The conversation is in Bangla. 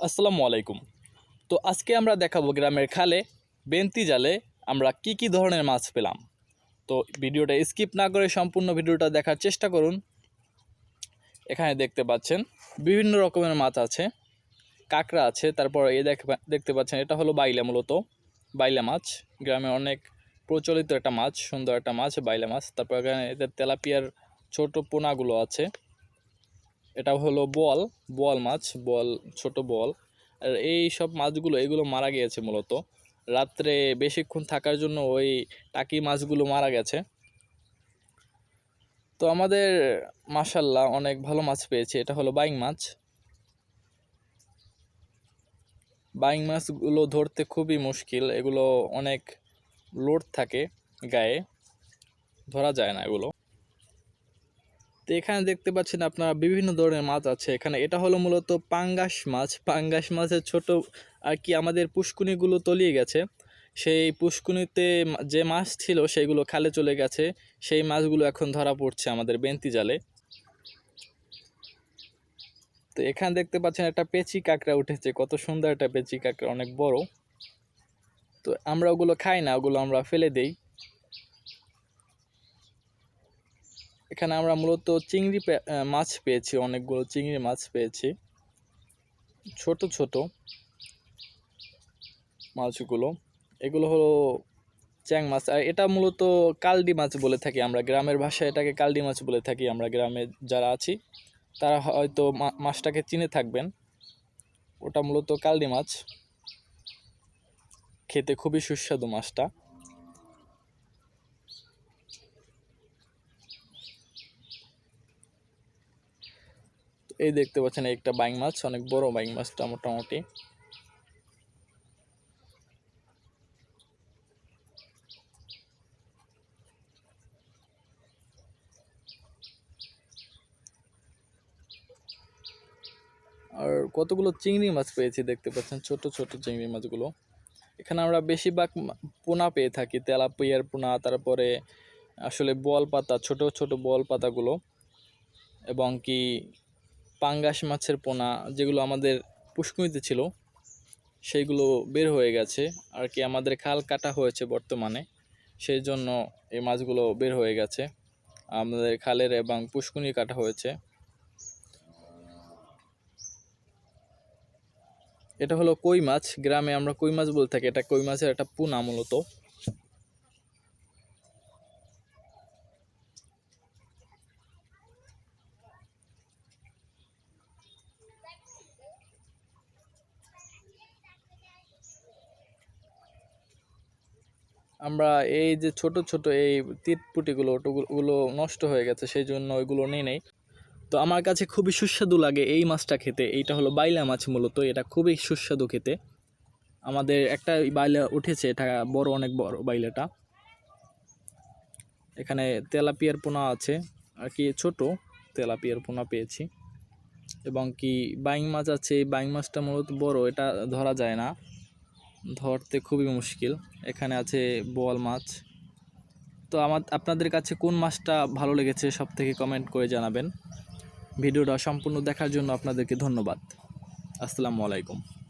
আসসালামু আলাইকুম। তো আজকে আমরা দেখাবো গ্রামের খালে, বেন্তি জালে আমরা কি কি ধরনের মাছ পেলাম। তো ভিডিওটা স্কিপ না করে সম্পূর্ণ ভিডিওটা দেখার চেষ্টা করুন। এখানে দেখতে পাচ্ছেন, বিভিন্ন রকমের মাছ আছে। কাঁকড়া আছে, তারপর এই দেখ- দেখতে পাচ্ছেন, এটা হলো বাইলা মূলত। বাইলা মাছ, গ্রামে অনেক প্রচলিত একটা মাছ, সুন্দর একটা মাছ, বাইলা মাছ। তারপর এখানে এদের তেলাপিয়ার ছোট পোনাগুলো আছে। এটা হলো বল বল মাছ, বল, ছোট বল। আর এই সব মাছগুলো, এগুলো মারা গিয়েছে মূলত। রাত্রে বেশিক্ষণ থাকার জন্য ওই টাকি মাছগুলো মারা গেছে। তো আমাদের মাসাল্লাহ অনেক ভালো মাছ পেয়েছি। এটা হলো বাইং মাছ। বাইং মাছগুলো ধরতে খুবই মুশকিল। এগুলো অনেক লোড থাকে গায়ে। ধরা যায় না এগুলো। তো এখানে দেখতে পাচ্ছেন আপনারা বিভিন্ন ধরনের মাছ আছে। এখানে এটা হলো মূলত পাঙ্গাস মাছ। পাঙ্গাস মাছের ছোট আর কি আমাদের পুষ্কুনিগুলো তলিয়ে গেছে। সেই পুষ্কুনিতে যে মাছ ছিল সেগুলো খালে চলে গেছে। সেই মাছগুলো এখন ধরা পড়ছে আমাদের বেন্তি জালে। তো এখানে দেখতে পাচ্ছেন একটা পেচি কাঁকড়া উঠেছে। কত সুন্দর একটা পেচি কাঁকড়া, অনেক বড়। তো আমরা ওগুলো খাই না, ওগুলো আমরা ফেলে দেই। এখানে আমরা মূলত চিংড়ি মাছ পেয়েছি, অনেকগুলো চিংড়ি মাছ পেয়েছি। ছোট ছোট মাছগুলো। এগুলো হলো চ্যাং মাছ। আর এটা মূলত কালডি মাছ বলে থাকি আমরা। গ্রামের ভাষায় এটাকে কালডি মাছ বলে থাকি আমরা। গ্রামে যারা আছি, তারা হয়তো মাছটাকে চিনে থাকবেন। ওটা মূলত কালডি মাছ। খেতে খুবই সুস্বাদু মাছটা। এই দেখতে পাচ্ছেন একটা বাইং মাছ, অনেক বড় বাইং মাছটা মোটামুটি। আর কতগুলো চিংড়ি মাছ পেয়েছি দেখতে পাচ্ছেন, ছোট ছোট চিংড়ি মাছগুলো। এখানে আমরা বেশিরভাগ পোনা পেয়ে থাকি, তেলাপিয়ার পোনা, তারপরে আসলে বল পাতা ছোট ছোট বল পাতাগুলো এবং কি পাঙ্গাস মাছের পোনা যেগুলো আমাদের পুষ্কুনিতে ছিল, সেইগুলো বের হয়ে গেছে। আর কি আমাদের খাল কাটা হয়েছে বর্তমানে সেই জন্য এই মাছগুলো বের হয়ে গেছে। আমাদের খালের এবং পুষ্কুনি কাটা হয়েছে। এটা হলো কই মাছ, গ্রামে আমরা কই মাছ বলে থাকি, এটা কই মাছের একটা পোনা মূলত। আমরা এই যে ছোট ছোট এই তিতপুটিগুলো ওগুলো নষ্ট হয়ে গেছে, সেই জন্য ওইগুলো নিয়ে নেই। তো আমার কাছে খুবই সুস্বাদু লাগে এই মাছটা খেতে। এইটা হলো বাইলা মাছ মূলত, এটা খুবই সুস্বাদু খেতে। আমাদের একটা বাইলা উঠেছে, এটা বড়, অনেক বড় বাইলাটা। এখানে তেলাপিয়ার পোনা আছে, আর কি ছোট তেলাপিয়ার পোনা পেয়েছি। এবং কি বাইং মাছ আছে, এই বাইং মাছটা মূলত বড়, এটা ধরা যায় না। ধরতে খুবই মুশকিল। এখানে আছে বোয়াল মাছ। তো আমার, আপনাদের কাছে কোন মাছটা ভালো লেগেছে সব থেকে কমেন্ট করে জানাবেন। ভিডিওটা সম্পূর্ণ দেখার জন্য আপনাদেরকে ধন্যবাদ। আসসালামু আলাইকুম।